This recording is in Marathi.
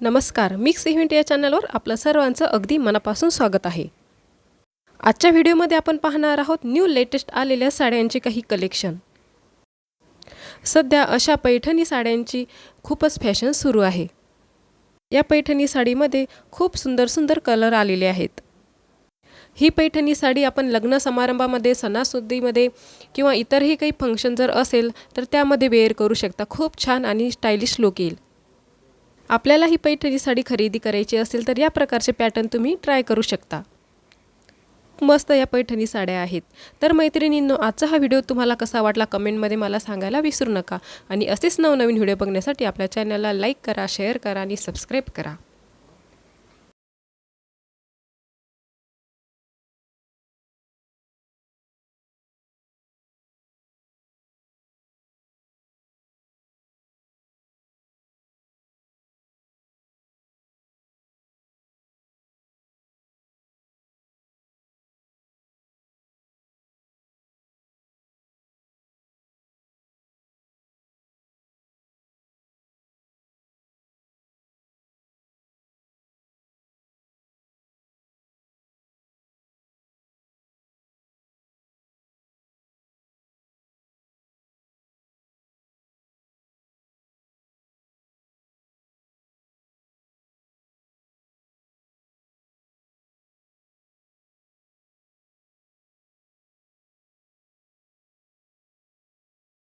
नमस्कार मिक्स इव्हेंट या चॅनलवर आपलं सर्वांचं अगदी मनापासून स्वागत आहे. आजच्या व्हिडिओमध्ये आपण पाहणार आहोत न्यू लेटेस्ट आलेल्या साड्यांचे काही कलेक्शन. सध्या अशा पैठणी साड्यांची खूपच फॅशन सुरू आहे. या पैठणी साडीमध्ये खूप सुंदर सुंदर कलर आलेले आहेत. ही पैठणी साडी आपण लग्न समारंभामध्ये सणासुदीमध्ये किंवा इतरही काही फंक्शन जर असेल तर त्यामध्ये वेअर करू शकता. खूप छान आणि स्टायलिश लुक येईल. आपल्याला ही पैठणी साडी खरेदी करायची असेल तर या प्रकारचे पॅटर्न तुम्ही ट्राय करू शकता. मस्त या पैठणी साड्या आहेत. तर मैत्रिणींनो आजचा हा व्हिडिओ तुम्हाला कसा वाटला कमेंटमध्ये मला सांगायला विसरू नका. आणि असेच नवनवीन व्हिडिओ बघण्यासाठी आपल्या चॅनलला लाईक करा शेअर करा आणि सबस्क्राईब करा.